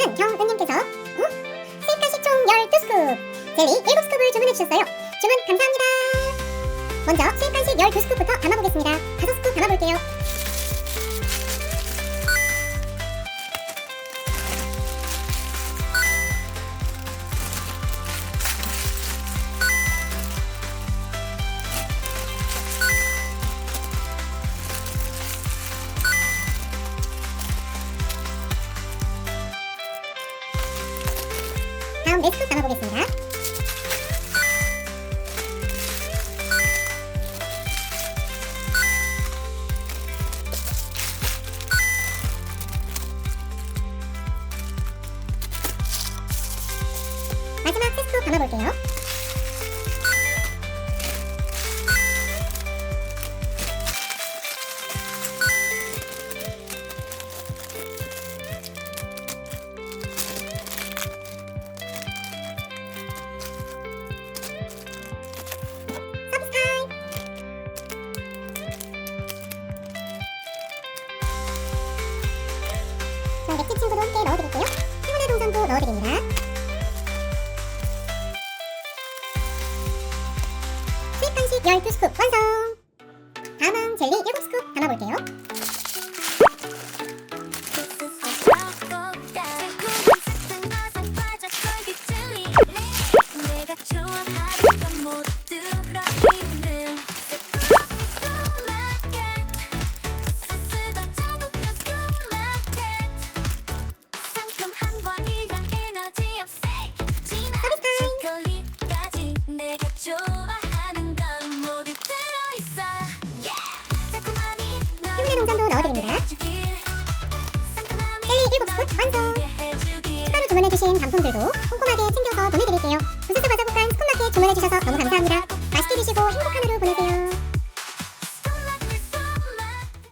주문은 경은님께서 어? 스윗간식 총 12스쿱. 젤리 7스쿱을 주문해주셨어요. 주문 감사합니다. 먼저 스윗간식 12스쿱부터 담아보겠습니다. 5스쿱 담아볼게요 다음 4스쿱 담아보겠습니다. 마지막 3스쿱 담아볼게요 동전도 넣어드립니다. 스윗 간식 12스쿱 완성! 다음은 젤리 7스쿱 담아볼게요. 내가 좋아하는 좋아하는 건 모두 들어있어. Yeah. 달콤함이 행운의 동전도 넣어드립니다. 젤리 7스쿱 완성. 추가로 주문해주신 단품들도 꼼꼼하게 챙겨서 보내드릴게요. 부스스 과자국간 스콘마켓 주문해주셔서 너무 감사합니다. 맛있게 드시고 행복한 하루 보내세요